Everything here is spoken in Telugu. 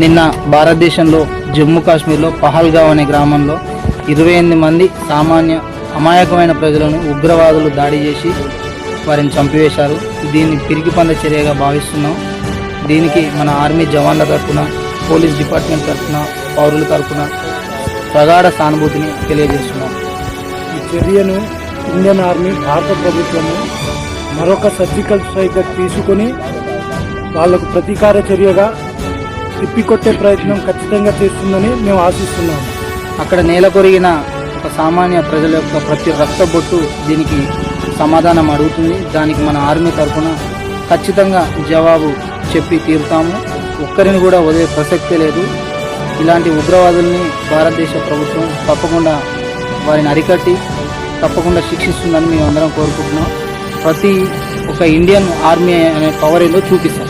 నిన్న భారతదేశంలో జమ్మూ కాశ్మీర్లో పహల్గావ్ అనే గ్రామంలో ఇరవై ఎనిమిది మంది సామాన్య అమాయకమైన ప్రజలను ఉగ్రవాదులు దాడి చేసి వారిని చంపివేశారు. దీన్ని పిరికి పంద చర్యగా భావిస్తున్నాం. దీనికి మన ఆర్మీ జవాన్ల తరఫున పోలీస్ డిపార్ట్మెంట్ తరఫున పౌరుల తరఫున ప్రగాఢ సానుభూతిని తెలియజేస్తున్నాం. ఈ చర్యను ఇండియన్ ఆర్మీ భారత ప్రభుత్వము మరొక సర్జికల్ స్ట్రైక్ తీసుకొని వాళ్ళకు ప్రతీకార చర్యగా తిప్పికొట్టే ప్రయత్నం ఖచ్చితంగా చేస్తుందని మేము ఆశిస్తున్నాము. అక్కడ నేల కొరిగిన ఒక సామాన్య ప్రజల యొక్క ప్రతి రక్త బొట్టు దీనికి సమాధానం అడుగుతుంది. దానికి మన ఆర్మీ తరఫున ఖచ్చితంగా జవాబు చెప్పి తీరుతాము. ఒక్కరిని కూడా వదిలే ప్రసక్తే లేదు. ఇలాంటి ఉగ్రవాదుల్ని భారతదేశ ప్రభుత్వం తప్పకుండా వారిని అరికట్టి తప్పకుండా శిక్షిస్తుందని మేము అందరం కోరుకుంటున్నాం. ప్రతి ఒక ఇండియన్ ఆర్మీ అనే పవర్ ఏందో చూపిస్తాం.